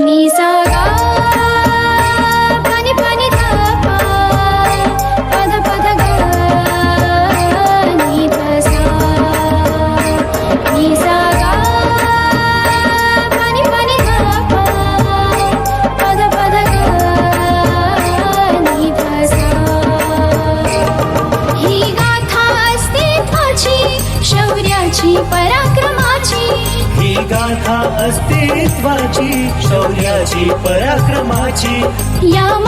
नि पराक्रमाची. या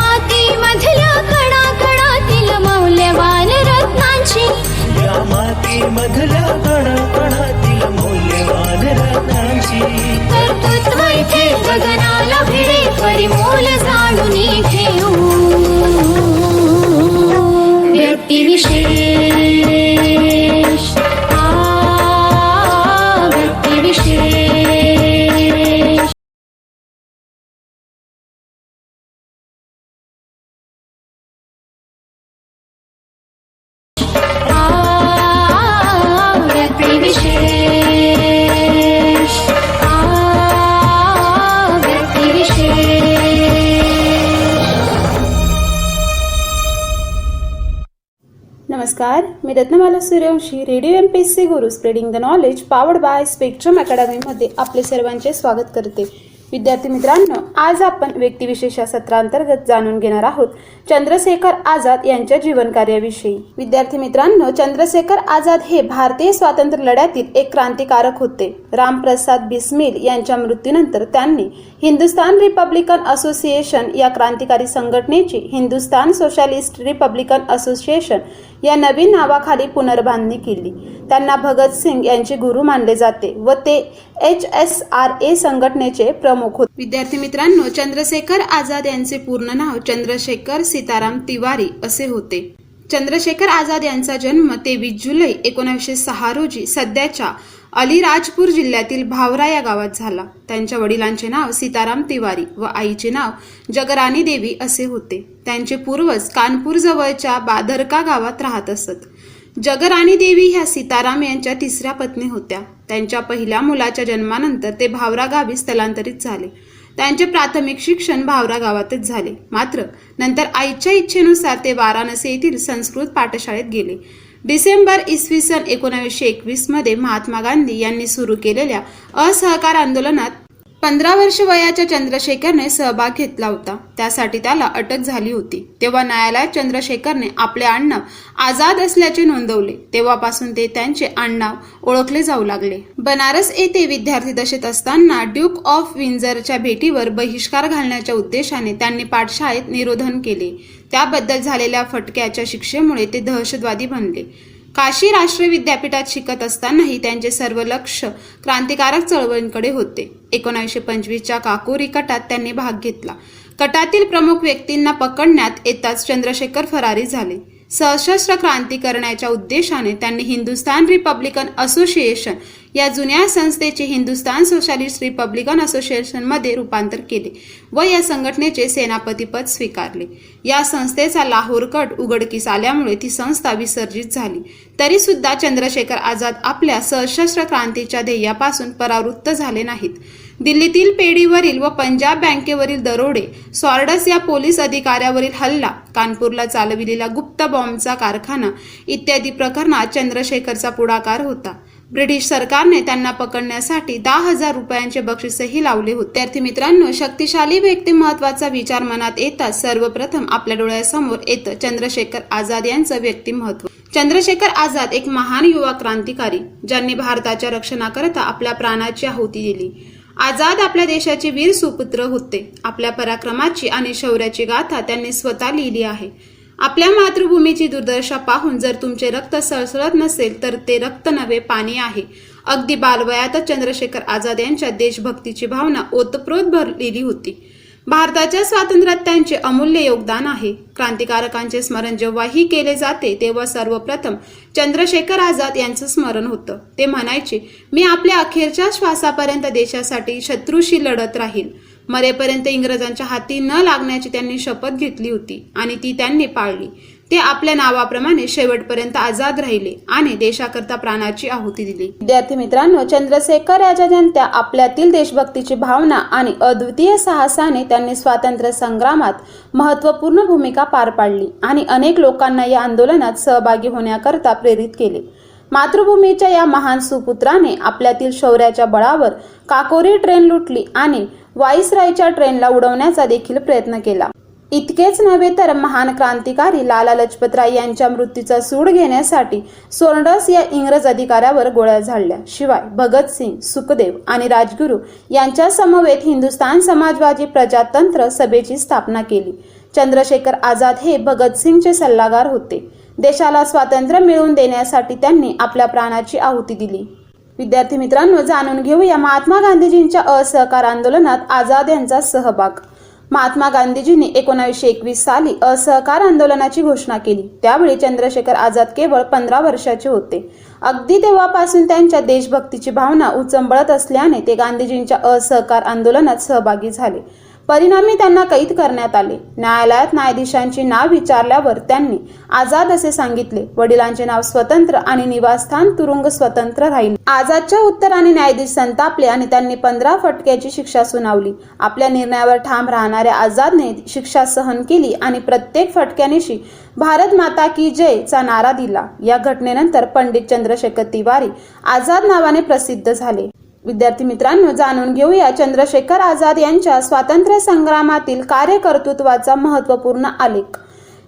नमस्कार मी Ratnamala Suryavanshi radio M P S C Guru spreading the knowledge powered by spectrum अकॅडमीमध्ये आपले सर्वांचे स्वागत करते. विद्यार्थी मित्रांनो आज आपण व्यक्तिविशेष या सत्रांतर्गत जाणून घेणार आहोत. चंद्रशेखर आझाद यांच्या जीवनकार्याविषयी. विद्यार्थी मित्रांनो चंद्रशेखर आझाद हे भारतीय स्वातंत्र्य लढ्यातील एक क्रांतिकारक होते. रामप्रसाद बिस्मिल यांच्या मृत्यूनंतर त्यांनी हिंदुस्थान रिपब्लिकन असोसिएशन या क्रांतिकारी संघटनेची हिंदुस्थान सोशलिस्ट रिपब्लिकन असोसिएशन या नवीन नावाखाली पुनर्बांधणी केली. त्यांना भगतसिंग यांचे गुरु मानले जाते व ते एच एस आर ए संघटनेचे प्रमुख होते. विद्यार्थी मित्रांनो चंद्रशेखर आझाद यांचे पूर्ण नाव चंद्रशेखर सीताराम तिवारी असे होते. चंद्रशेखर आझाद यांचा जन्म तेवीस जुलै एकोणीसशे सहा रोजी सध्याच्या अलीराजपूर जिल्ह्यातील भावरा या गावात झाला. त्यांच्या वडिलांचे नाव सीताराम तिवारी व आईचे नाव जगरानी देवी असे होते. त्यांचे पूर्वज कानपूर जवळच्या बादरका गावात राहत असत. जगराणी देवी ह्या सीताराम यांच्या तिसऱ्या पत्नी होत्या. त्यांच्या पहिल्या मुलाच्या जन्मानंतर ते भावरा गावी स्थलांतरित झाले. त्यांचे प्राथमिक शिक्षण भावरा गावातच झाले. मात्र नंतर आईच्या इच्छेनुसार ते वाराणसी येथील संस्कृत पाठशाळेत गेले. डिसेंबर इसवी सन एकोणावीसशे एकवीसमध्ये महात्मा गांधी यांनी सुरू केलेल्या असहकार आंदोलनात पंधरा वर्ष वयाच्या चंद्रशेखरने सहभाग घेतला होता. त्यासाठी त्याला अटक झाली होती. तेव्हा न्यायालयात चंद्रशेखरने आपले आडनाव आझाद असल्याचे नोंदवले. तेव्हापासून ते त्यांचे आडनाव ओळखले जाऊ लागले. बनारस येथे विद्यार्थी दशेत असताना ड्यूक ऑफ विंझरच्या भेटीवर बहिष्कार घालण्याच्या उद्देशाने त्यांनी पाठशाळेत निरोधन केले. त्याबद्दल झालेल्या फटक्याच्या शिक्षेमुळे ते दहशतवादी बनले. काशी राष्ट्रीय विद्यापीठात शिकत असतानाही त्यांचे सर्व लक्ष क्रांतिकारक चळवळींकडे होते. एकोणीसशे पंचवीसच्या काकोरी कटात त्यांनी भाग घेतला. कटातील प्रमुख व्यक्तींना पकडण्यात येताच चंद्रशेखर फरारी झाले. सशस्त्र क्रांती करण्याच्या उद्देशाने त्यांनी हिंदुस्थान रिपब्लिकन असोसिएशन या जुन्या संस्थेचे हिंदुस्थान सोशालिस्ट रिपब्लिकन असोसिएशनमध्ये रूपांतर केले व या संघटनेचे सेनापतीपद स्वीकारले. या संस्थेचा लाहोर कट उघडकीस आल्यामुळे ती संस्था विसर्जित झाली. तरी सुद्धा चंद्रशेखर आझाद आपल्या सशस्त्र क्रांतीच्या ध्येयापासून परावृत्त झाले नाहीत. दिल्लीतील पेढीवरील व पंजाब बँकेवरील दरोडे सॉर्डस या पोलीस अधिकाऱ्यावरील हल्ला कानपूरला चालविलेला गुप्त बॉम्बचा कारखाना इत्यादी प्रकरणात चंद्रशेखरचा पुढाकार होता. ब्रिटिश सरकारने त्यांना पकडण्यासाठी दहा हजार रुपयांचे बक्षीसही लावले होते. विद्यार्थी मित्रांनो शक्तिशाली व्यक्तिमत्वाचा विचार मनात येताच सर्वप्रथम आपल्या डोळ्यासमोर येतं चंद्रशेखर आझाद यांचं व्यक्तिमत्व. चंद्रशेखर आझाद एक महान युवा क्रांतिकारी ज्यांनी भारताच्या रक्षणाकरता आपल्या प्राणाची आहुती दिली. आझाद आपल्या देशाचे वीर सुपुत्र होते. आपल्या पराक्रमाची आणि शौर्याची गाथा त्यांनी स्वतः लिहिली आहे. आपल्या मातृभूमीची दुर्दशा पाहून जर तुमचे रक्त सळसळत नसेल तर ते रक्त नव्हे पाणी आहे. अगदी बालवयातच चंद्रशेखर आझाद यांच्या देशभक्तीची भावना ओतप्रोत भरलेली होती. भारताच्या स्वातंत्र्यात त्यांचे अमूल्य योगदान आहे. क्रांतिकारकांचे स्मरण जेव्हाही केले जाते तेव्हा सर्वप्रथम चंद्रशेखर आझाद यांचं स्मरण होतं. ते म्हणायचे मी आपल्या अखेरच्या श्वासापर्यंत देशासाठी शत्रूशी लढत राहील. मरेपर्यंत इंग्रजांच्या हाती न लागण्याची त्यांनी शपथ घेतली होती आणि ती त्यांनी पाळली. ते आपल्या नावाप्रमाणे शेवटपर्यंत आझाद राहिले आणि देशाकरता प्राणाची आहुती दिली. विद्यार्थी मित्रांनो चंद्रशेखर याच्या जनत्या आपल्यातील देशभक्तीची भावना आणि अद्वितीय साहसाने त्यांनी स्वातंत्र्य संग्रामात महत्त्वपूर्ण भूमिका पार पाडली आणि अनेक लोकांना या आंदोलनात सहभागी होण्याकरता प्रेरित केले. मातृभूमीच्या या महान सुपुत्राने आपल्यातील शौर्याच्या बळावर काकोरी ट्रेन लुटली आणि वाईसरायच्या ट्रेनला उडवण्याचा देखील प्रयत्न केला. इतकेच नव्हे तर महान क्रांतिकारी लाला लजपतराय यांच्या मृत्यूचा सूड घेण्यासाठी सोर्डस या इंग्रज अधिकाऱ्यावर गोळ्या झाडल्या. शिवाय भगतसिंग सुखदेव आणि राजगुरू यांच्या समवेत हिंदुस्थान समाजवादी प्रजातंत्र सभेची स्थापना केली. चंद्रशेखर आझाद हे भगतसिंगचे सल्लागार होते. देशाला स्वातंत्र्य मिळवून देण्यासाठी त्यांनी आपल्या प्राणाची आहुती दिली. विद्यार्थी मित्रांनो जाणून घेऊया महात्मा गांधीजींच्या असहकार आंदोलनात आझाद यांचा सहभाग. महात्मा गांधीजींनी एकोणावीसशे एकवीस साली असहकार आंदोलनाची घोषणा केली. त्यावेळी चंद्रशेखर आझाद केवळ पंधरा वर्षाचे होते. अगदी तेव्हापासून त्यांच्या देशभक्तीची भावना उचंबळत असल्याने ते गांधीजींच्या असहकार आंदोलनात सहभागी झाले. परिणामी त्यांना कैद करण्यात आले. न्यायालयात न्यायाधीशांची नाव विचारल्यावर त्यांनी आझाद असे सांगितले. वडिलांचे नाव स्वतंत्र आणि निवासस्थान तुरुंग स्वतंत्र राहिले. आझादच्या उत्तराने न्यायाधीश संतापले आणि त्यांनी पंधरा फटक्याची शिक्षा सुनावली. आपल्या निर्णयावर ठाम राहणाऱ्या आझादने शिक्षा सहन केली आणि प्रत्येक फटक्यानिशी भारत माता की जय चा नारा दिला. या घटनेनंतर पंडित चंद्रशेखर तिवारी आझाद नावाने प्रसिद्ध झाले. विद्यार्थी मित्रांनो जाणून घेऊया. चंद्रशेखर आझाद यांच्या स्वातंत्र्य संग्रामातील कार्यकर्तृत्वाचा महत्त्वपूर्ण आलेख.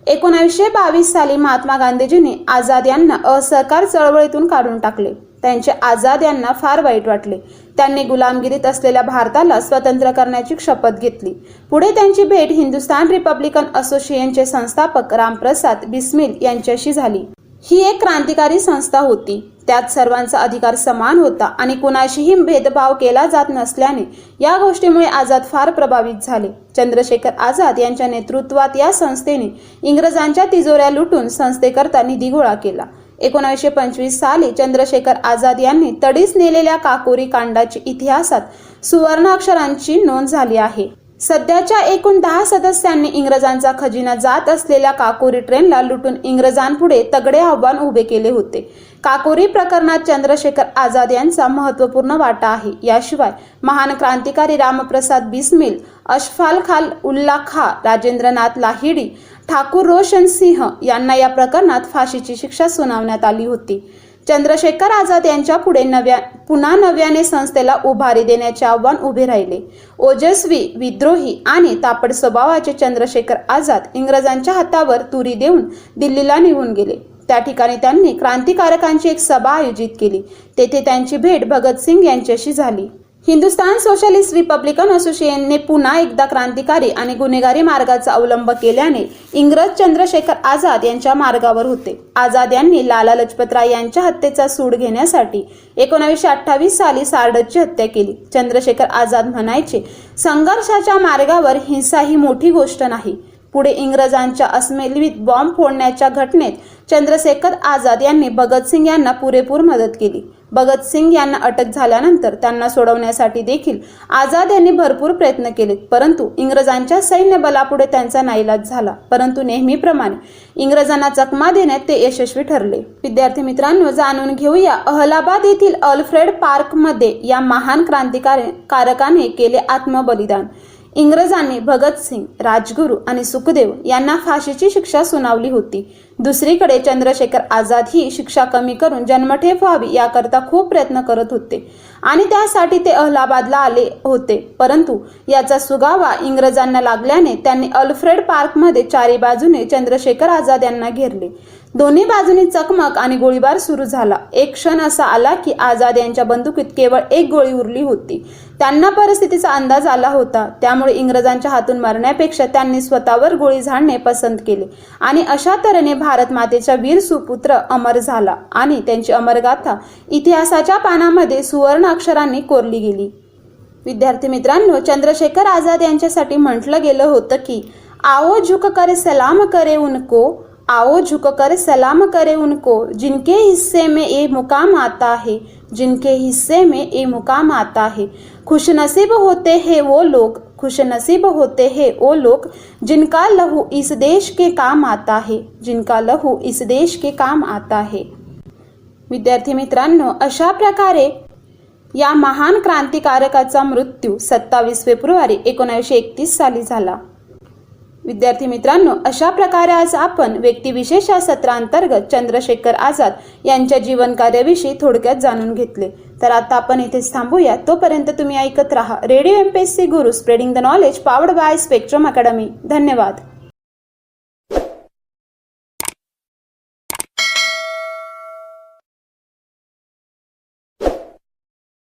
एकोणावीसशे बावीस साली महात्मा गांधीजींनी आझाद यांना असहकार चळवळीतून काढून टाकले. त्यांचे आझाद यांना फार वाईट वाटले. त्यांनी गुलामगिरीत असलेल्या भारताला स्वतंत्र करण्याची शपथ घेतली. पुढे त्यांची भेट हिंदुस्थान रिपब्लिकन असोसिएशनचे संस्थापक रामप्रसाद बिस्मिल यांच्याशी झाली. ही एक क्रांतिकारी संस्था होती. त्यात सर्वांचा अधिकार समान होता आणि कुणाशीही भेदभाव केला जात नसल्याने या गोष्टीमुळे आझाद फार प्रभावित झाले. चंद्रशेखर आझाद यांच्या नेतृत्वात या संस्थेने इंग्रजांच्या तिजोऱ्या लुटून संस्थेकरता निधी गोळा केला. एकोणीसशे पंचवीस साली चंद्रशेखर आझाद यांनी तडीस नेलेल्या काकोरी कांडाची इतिहासात सुवर्णाक्षरांची नोंद झाली आहे. सध्याच्या एकूण दहा सदस्यांनी इंग्रजांचा खजिना जात असलेल्या काकोरी ट्रेनला लुटून इंग्रजांपुढे तगडे आव्हान उभे केले होते. काकोरी प्रकरणात चंद्रशेखर आझाद यांचा महत्त्वपूर्ण वाटा आहे. याशिवाय महान क्रांतिकारी रामप्रसाद बिस्मिल अशफाल खाल उल्ला खा राजेंद्रनाथ लाहिडी ठाकूर रोशन सिंह यांना या प्रकरणात फाशीची शिक्षा सुनावण्यात आली होती. चंद्रशेखर आझाद यांच्या पुढे नव्या पुन्हा नव्याने संस्थेला उभारी देण्याचे आव्हान उभे राहिले. ओजस्वी विद्रोही आणि तापड स्वभावाचे चंद्रशेखर आझाद इंग्रजांच्या हातावर तुरी देऊन दिल्लीला निघून गेले. त्या ठिकाणी त्यांनी क्रांतिकारकांची एक सभा आयोजित केली. तेथे त्यांची भेट भगतसिंग यांच्याशी झाली. हिंदुस्तान सोशलिस्ट रिपब्लिकन असोसिएशनने पुन्हा एकदा क्रांतिकारी आणि गुन्हेगारी मार्गाचा अवलंब केल्याने इंग्रज चंद्रशेखर आझाद यांच्या मार्गावर होते. आझाद यांनी लाला लजपतराय यांच्या हत्येचा सूड घेण्यासाठी एकोणावीसशे अठ्ठावीस साली सारडतची हत्या केली. चंद्रशेखर आझाद म्हणायचे संघर्षाच्या मार्गावर हिंसा ही मोठी गोष्ट नाही. पुढे इंग्रजांच्या अस्मेलवीत बॉम्ब फोडण्याच्या घटनेत चंद्रशेखर आझाद यांनी भगतसिंग यांना पुरेपूर मदत केली. भगतसिंग यांना अटक झाल्यानंतर त्यांना सोडवण्यासाठी देखील आझाद यांनी भरपूर प्रयत्न केले परंतु इंग्रजांच्या सैन्य बलापुढे त्यांचा नाईलाज झाला. परंतु नेहमीप्रमाणे इंग्रजांना चकमा देण्यात ते यशस्वी ठरले. विद्यार्थी मित्रांनो जाणून घेऊया अहलाबाद येथील अल्फ्रेड पार्कमध्ये या महान क्रांतिकारकाने कारकाने केले आत्मबलिदान. इंग्रजांनी भगतसिंग राजगुरू आणि सुखदेव यांना फाशीची शिक्षा सुनावली होती. दुसरीकडे चंद्रशेखर आझाद ही शिक्षा कमी करून जन्मठेप व्हावी याकरता खूप प्रयत्न करत होते. आणि त्यासाठी ते अहलाबादला आले होते. परंतु याचा सुगावा इंग्रजांना लागल्याने त्यांनी अल्फ्रेड पार्कमध्ये चारी बाजूने चंद्रशेखर आझाद यांना घेरले. दोन्ही बाजूनी चकमक आणि गोळीबार सुरू झाला. एक क्षण असा आला की आझाद यांच्या बंदुकीत केवळ एक गोळी उरली होती. त्यांना परिस्थितीचा अंदाज आला होता. त्यामुळे इंग्रजांच्या हातून मरण्यापेक्षा त्यांनी स्वतःवर गोळी झाडणे पसंत केले आणि अशा तऱ्हेने भारत मातेचा वीर सुपुत्र अमर झाला आणि त्यांची अमरगाथा इतिहासाच्या पानामध्ये सुवर्ण अक्षरांनी कोरली गेली. विद्यार्थी मित्रांनो चंद्रशेखर आझाद यांच्यासाठी म्हटलं गेलं होतं की आओ झुक करे सलाम करे उनको आओ झुक कर सलाम करे उनको जिनके हिस्से में ये मुकाम आता है जिनके हिस्से में ये मुकाम आता है। खुश नसीब होते हैं वो लोग खुश नसीब होते हैं वो लोग जिनका लहू इस देश के काम आता है जिनका लहू इस देश के काम आता है। विद्यार्थी मित्रांनो अशा प्रकारे या महान क्रांतिकारकाचा मृत्यू सत्तावीस फेब्रुवारी एकोणीसशे एकतीस साली झाला. विद्यार्थी मित्रांनो अशा प्रकारे आज आपण व्यक्तिविशेष या सत्रांतर्गत चंद्रशेखर आझाद यांच्या जीवनकार्याविषयी थोडक्यात जाणून घेतले. तर आता आपण इथेच थांबूया. तोपर्यंत तुम्ही ऐकत राहा radio M P S C Guru spreading the knowledge powered by spectrum academy धन्यवाद.